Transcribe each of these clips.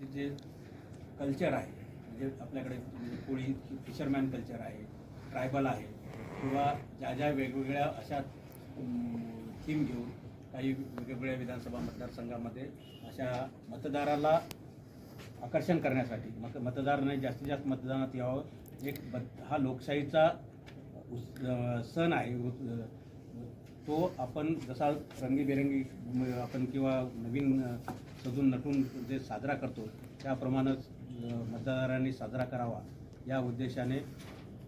ते जे कल्चर आहे म्हणजे आपल्याकडे कोळी फिशरमॅन कल्चर आहे ट्रायबल आहे किंवा ज्या ज्या वेगवेगळ्या अशा थीम घेऊन काही वेगवेगळ्या विधानसभा मतदारसंघामध्ये अशा मतदाराला आकर्षण करण्यासाठी मत मतदाराने जास्तीत जास्त मतदानात यावं. एक हा लोकशाहीचा उत् सण आहे तो आपण जसा रंगीबेरंगी आपण किंवा नवीन सजून नटून जे साजरा करतो त्याप्रमाणेच मतदारांनी साजरा करावा. या उद्देशाने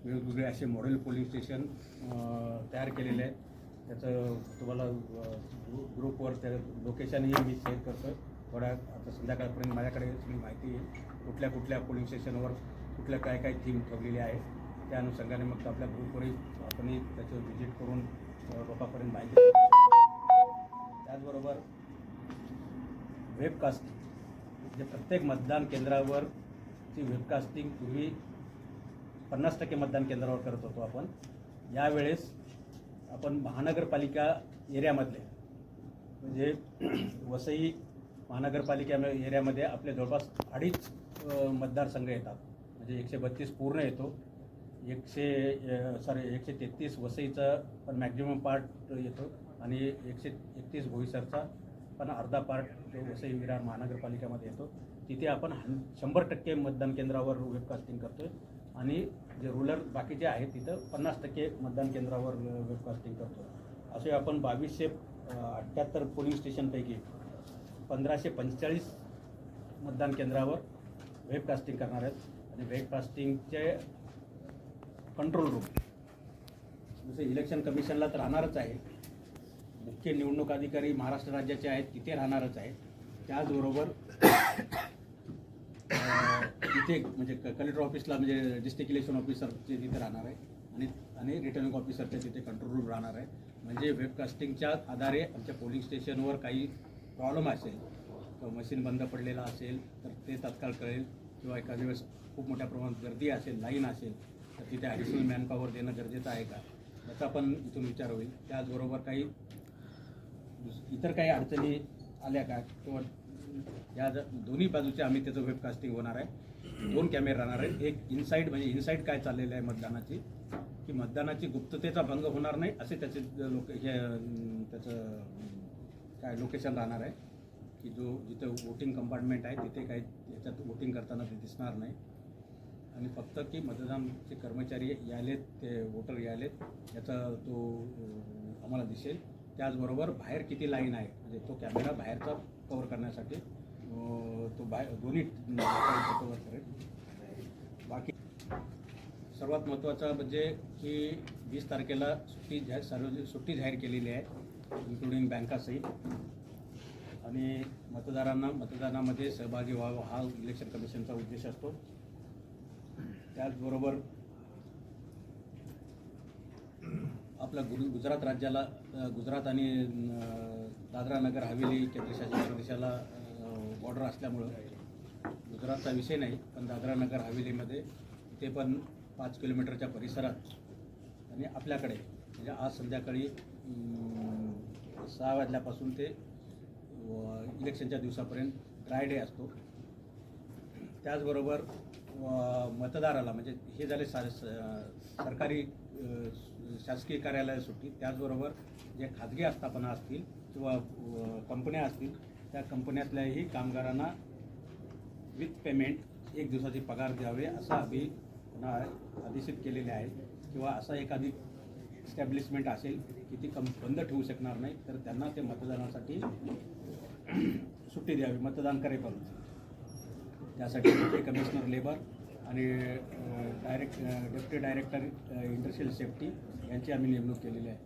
वेगवेगळे असे मॉडेल पोलिंग स्टेशन तयार केलेले आहेत. त्याचं तुम्हाला ग्रुपवर त्या लोकेशनही मी शेअर करतो थोड्या आता संध्याकाळपर्यंत माझ्याकडे सगळी माहिती आहे. कुठल्या कुठल्या पोलिंग स्टेशनवर कुठल्या काय काय थीम ठेवलेली आहे त्या अनुषंगाने मग आपल्या ग्रुपवरही आपणही त्याचं व्हिजिट करून लोकांपर्यंत माहिती. त्याचबरोबर वेबकास्टिंग म्हणजे प्रत्येक मतदान केंद्रावर ती वेबकास्टिंग पूर्वी पन्नास टक्के मतदान केंद्रावर करत होतो आपण. यावेळेस आपण महानगरपालिका एरियामधले म्हणजे वसई महानगरपालिका एरियामध्ये आपले जवळपास अडीच मतदारसंघ येतात. म्हणजे एकशे बत्तीस पूर्ण येतो. एकशे सॉरी एकशे तेहतीस वसईचा पण मॅक्झिमम पार्ट येतो आणि एकशे एकतीस भोईसरचा पण अर्धा पार्ट जो वसई विरार महानगरपालिकेमध्ये येतो. तिथे आपण हं शंभर टक्के मतदान केंद्रावर वेबकास्टिंग करतो आहे आणि जे रुरल बाकीचे आहेत तिथं पन्नास टक्के मतदान केंद्रावर वेबकास्टिंग करतो असे आपण बावीसशे अठ्ठ्याहत्तर पोलिंग स्टेशनपैकी पंधराशे पंचेचाळीस मतदान केंद्रावर वेबकास्टिंग करणार आहेत. आणि वेबकास्टिंगचे कंट्रोल रूम जसं इलेक्शन कमिशनला तर राहणारच आहे. मुख्य निवडणूक अधिकारी महाराष्ट्र राज्याचे आहेत तिथे राहणारच आहे. त्याचबरोबर तिथे म्हणजे कलेक्टर ऑफिसला म्हणजे डिस्ट्रिक्ट इलेक्शन ऑफिसरचे तिथे राहणार आहे. आणि आणि रिटर्निंग ऑफिसरचे तिथे कंट्रोल रूम राहणार आहे. म्हणजे वेबकास्टिंगच्या आधारे आमच्या पोलिंग स्टेशनवर काही प्रॉब्लेम असेल किंवा मशीन बंद पडलेला असेल तर ते तात्काळ कळेल. किंवा एखाद्या वेळेस खूप मोठ्या प्रमाणात गर्दी असेल लाईन असेल तिथे ॲडिशनल मॅनपॉवर देणं गरजेचं आहे का? याचा पण इथून विचार होईल. त्याचबरोबर काही दुस- इतर काही अडचणी आल्या का? किंवा या ज- दोन्ही बाजूचे आम्ही त्याचं वेबकास्टिंग होणार आहे. दोन कॅमेरे राहणार आहेत. एक इनसाईड म्हणजे इनसाईड काय चाललेलं आहे मतदानाची की मतदानाची गुप्ततेचा भंग होणार नाही असे त्याचे लोक हे त्याचं काय लोकेशन राहणार आहे. की जो जिथं वोटिंग कंपार्टमेंट आहे तिथे काही याच्यात वोटिंग करताना ते दिसणार नाही. आणि फक्त की मतदानचे कर्मचारी यायलेत ते वोटर यायलेत याचा तो आम्हाला दिसेल. त्याचबरोबर बाहेर किती लाईन आहे म्हणजे तो कॅमेरा बाहेरचा कवर करण्यासाठी तो बाहेर दोन्ही कवर करेल. बाकी सर्वात महत्त्वाचं म्हणजे की वीस तारखेला सुट्टी जाहीर सार्वजनिक सुट्टी जाहीर केलेली आहे इन्क्लुडिंग बँकासहित आणि मतदारांना मतदानामध्ये सहभागी व्हावं हा इलेक्शन कमिशनचा उद्देश असतो. त्याचबरोबर आपल्या गुरु गुजरात राज्याला गुजरात आणि दादरा नगर हवेली केंद्रशासित प्रदेशाला बॉर्डर असल्यामुळं गुजरातचा विषय नाही पण दादरा नगर हवेलीमध्ये ते पण पाच किलोमीटरच्या परिसरात आणि आपल्याकडे म्हणजे आज संध्याकाळी सहा वाजल्यापासून ते इलेक्शनच्या दिवसापर्यंत ड्राय डे असतो. त्याचबरोबर मतदाराला म्हणजे हे झाले सारे स- सरकारी शासकीय कार्यालय सुट्टी. त्याचबरोबर जे खाजगी आस्थापना असतील किंवा कंपन्या असतील त्या कंपन्यातल्याही कामगारांना विथ पेमेंट एक दिवसाची पगार द्यावे असा अभि पुन्हा आदेशित केलेले आहे. किंवा असा एखादी इस्टॅब्लिशमेंट असेल की ती कं बंद ठेवू शकणार नाही तर त्यांना ते मतदानासाठी सुट्टी द्यावी मतदान करेपर्यंत. त्यासाठी डेप्युटी कमिशनर लेबर आणि direct deputy director industrial safety यांची आम्ही नेमणूक केलेली आहे.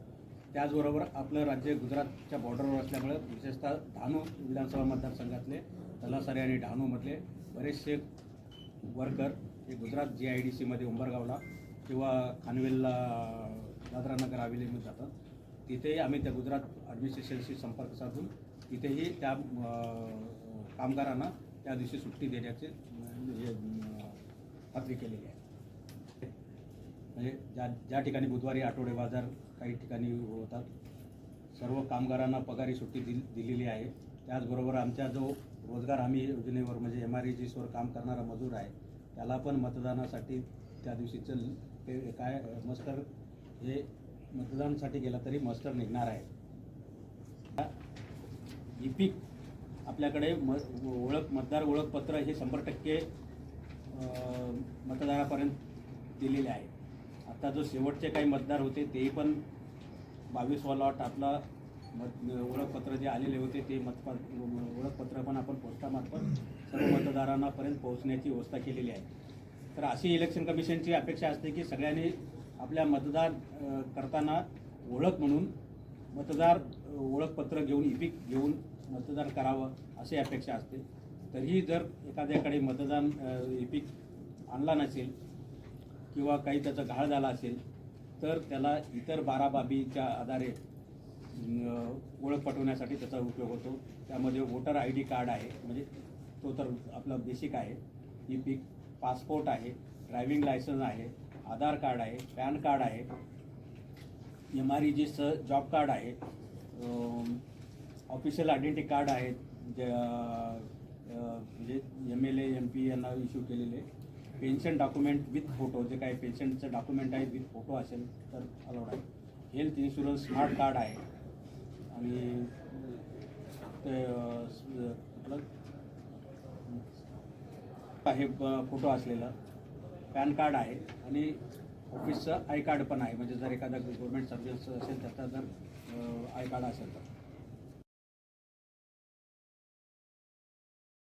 त्याचबरोबर आपलं राज्य गुजरातच्या बॉर्डरवर असल्यामुळे विशेषतः डहाणू विधानसभा मतदारसंघातले तलासरी आणि डहाणूमधले बरेचसे वर्कर हे गुजरात जी आय डी सीमध्ये उंबरगावला किंवा खानवेलला दादरा नगर हवेलीमध्ये जातात. तिथेही आम्ही त्या गुजरात ॲडमिनिस्ट्रेशनशी संपर्क साधून तिथेही त्या कामगारांना त्या दिवशी सुट्टी देण्याचे म्हणजे, हे, खात्री केलेली आहे म्हणजे ज्या ज्या ठिकाणी बुधवारी आठवडे बाजार काही ठिकाणी होतात सर्व कामगारांना पगारी सुट्टी दिल दिलेली आहे. त्याचबरोबर आमच्या जो रोजगार हमी योजनेवर म्हणजे एम आर वर काम करणारा मजूर आहे त्याला पण मतदानासाठी त्या दिवशीचं ते काय मस्टर हे मतदानासाठी गेला तरी मस्टर निघणार आहे. इपिक आपल्याकडे म ओळख मतदार ओळखपत्र हे शंभर टक्के मतदारापर्यंत दिलेले आहे. आता जो शेवटचे काही मतदार होते तेही पण बावीसवा लॉट आपला मत ओळखपत्र जे आलेले होते ते मतपत्र ओळखपत्र पण आपण पोस्टामार्फत सर्व मतदारांनापर्यंत पोहोचण्याची व्यवस्था केलेली आहे. तर अशी इलेक्शन कमिशनची अपेक्षा असते की सगळ्यांनी आपल्या मतदान करताना ओळख म्हणून मतदार ओळखपत्र घेऊन इपिक घेऊन मतदान करावं अशी अपेक्षा असते. तरीही जर एखाद्याकडे मतदान इपिक आणला नसेल किंवा काही त्याचा घाळ झाला असेल तर त्याला इतर बारा बाबीच्या आधारे ओळख पटवण्यासाठी त्याचा उपयोग होतो. त्यामध्ये वोटर आय डी कार्ड आहे म्हणजे तो तर आपला बेसिक आहे. ई पीक पासपोर्ट आहे ड्रायव्हिंग लायसन्स आहे आधार कार्ड आहे पॅन कार्ड आहे एम आर ई जीचं जॉब कार्ड आहे. ऑफिशियल आयडेंटिटी कार्ड आहेत जे म्हणजे M L A M P यांना इश्यू केलेले. पेन्शन डॉक्युमेंट विथ फोटो जे काही पेन्शनचं डॉक्युमेंट आहे विथ फोटो असेल तर अलाउड आहे. हेल्थ इन्शुरन्स स्मार्ट कार्ड आहे. आणि ते आपलं आहे फोटो असलेलं. पॅन कार्ड आहे आणि ऑफिसचं आय कार्ड पण आहे. म्हणजे जर एखादा गव्हर्मेंट सर्व्हिस असेल त्याचा जर आय कार्ड असेल तर.